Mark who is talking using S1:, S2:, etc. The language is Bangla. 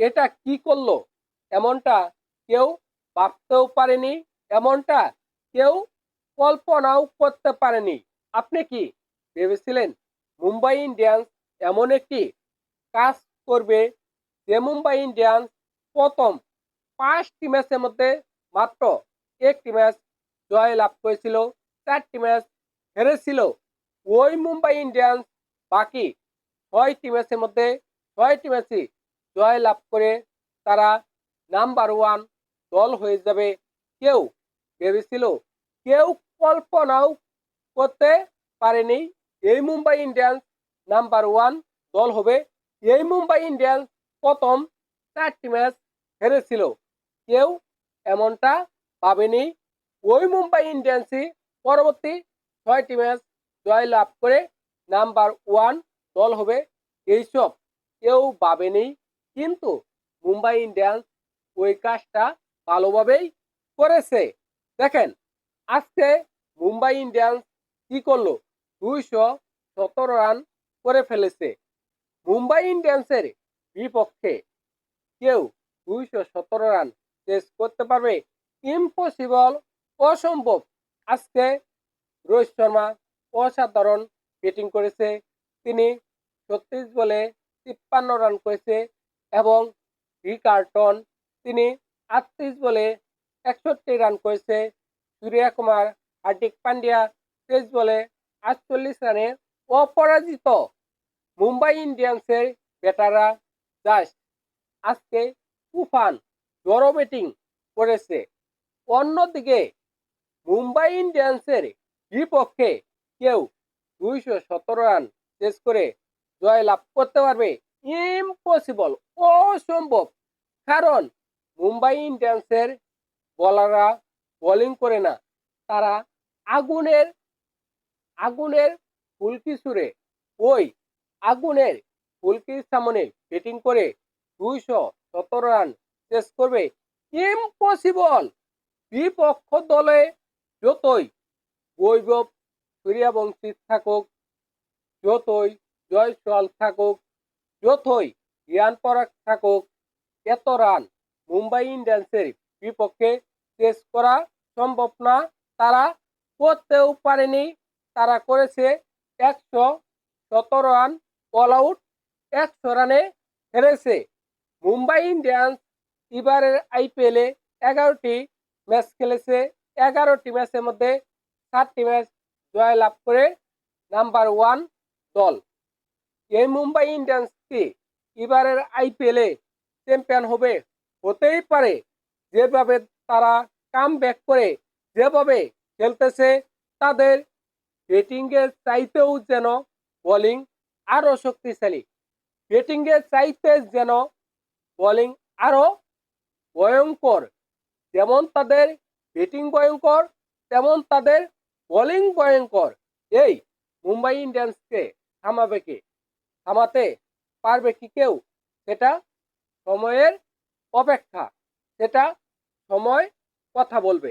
S1: এটা কি করল? এমনটা কেউ ভাবতেও পারেনি, এমনটা কেউ কল্পনাও করতে পারেনি। আপনি কি ভেবেছিলেন মুম্বাই ইন্ডিয়ান্স এমন একটি কাজ করবে যে মুম্বাই ইন্ডিয়ান্স প্রথম পাঁচটি ম্যাচের মধ্যে মাত্র একটি ম্যাচ জয় লাভ করেছিল, চারটি ম্যাচ হেরেছিল? ওই মুম্বাই ইন্ডিয়ান্স বাকি ছয়টি ম্যাচের মধ্যে ছয়টি ম্যাচই জয় লাভ করে তারা নাম্বার ওয়ান দল হয়ে যাবে। কেউ ভেবেছিল, কেউ কল্পনাও করতে পারেনি। এই মুম্বাই ইন্ডিয়ান্স নাম্বার ওয়ান দল হবে। এই মুম্বাই ইন্ডিয়ান্স প্রথম চারটি ম্যাচ হেরেছিল। কেউ এমনটা ভাবেনি। ওই মুম্বাই ইন্ডিয়ান্সই পরবর্তী ছয়টি ম্যাচ জয় লাভ করে নাম্বার ওয়ান দল হবে। এইসব কেউ ভাবেনি। কিন্তু মুম্বাই ইন্ডিয়ান্স ওই কাজটা ভালোভাবেই করেছে। দেখেন, আজকে মুম্বাই ইন্ডিয়ান্স কি করল? দুইশো সতেরো রান করে ফেলেছে। মুম্বাই ইন্ডিয়ান্সের বিপক্ষে কেউ দুইশো সতেরো রান চেস করতে পারবে? ইম্পসিবল অসম্ভব। আজকে রোহিত শর্মা অসাধারণ ব্যাটিং করেছে। তিনি ছত্রিশ বলে তিপ্পান্ন রান করেছে। এবং রিকার্টন তিনি আটত্রিশ বলে একষট্টি রান করেছে। সূর্যা কুমার, হার্দিক পান্ডিয়া তেইশ বলে আটচল্লিশ রানে অপরাজিত। মুম্বাই ইন্ডিয়ান্সের ব্যাটাররা জাস্ট আজকে তুফান, জড়ো ব্যাটিং করেছে। অন্যদিকে মুম্বাই ইন্ডিয়ান্সের বিপক্ষে কেউ দুইশো সতেরো রান শেষ করে জয় লাভ করতে পারবে ইম্পসিবল অসম্ভব। কারণ মুম্বাই ইন্ডিয়ান্সের বলাররা বোলিং করে না। তারা আগুনের আগুনের ফুলকি সুরে ওই আগুনের ফুলকির সামনে ব্যাটিং করে দুইশো সতেরো রান শেষ করবে। ইম্পসিবল বিপক্ষ দলে যতই বৈভব সূর্যবংশী থাকুক, যতই জয়সওয়াল থাকুক যতই রিয়ান পরাগ থাকুক, এত রান মুম্বাই ইন্ডিয়ান্সের বিপক্ষে শেষ করা সম্ভব না। তারা করতেও পারেনি। তারা করেছে একশো সতেরো রান অল আউট একশো রানে হেরেছে। মুম্বাই ইন্ডিয়ান্স এবারের আইপিএলে এগারোটি ম্যাচ খেলেছে। এগারোটি ম্যাচের মধ্যে সাতটি ম্যাচ জয় লাভ করে নাম্বার ওয়ান দল। এই মুম্বাই ইন্ডিয়ান্স কি? এবারের আইপিএলে চ্যাম্পিয়ন হবে হতেই পারে। যেভাবে তারা কাম ব্যাক করে, যেভাবে খেলতেছে, তাদের ব্যাটিংয়ের চাইতেও যেন বোলিং আরও শক্তিশালী। ব্যাটিংয়ের চাইতে যেন বোলিং আরও ভয়ঙ্কর। যেমন তাদের ব্যাটিং ভয়ঙ্কর, তেমন তাদের বোলিং ভয়ঙ্কর। এই মুম্বাই ইন্ডিয়ান্সকে থামাবে কে? থামাতে পারবে কি কেউ? সেটা সময়ের অপেক্ষা। সেটা সময় কথা বলবে।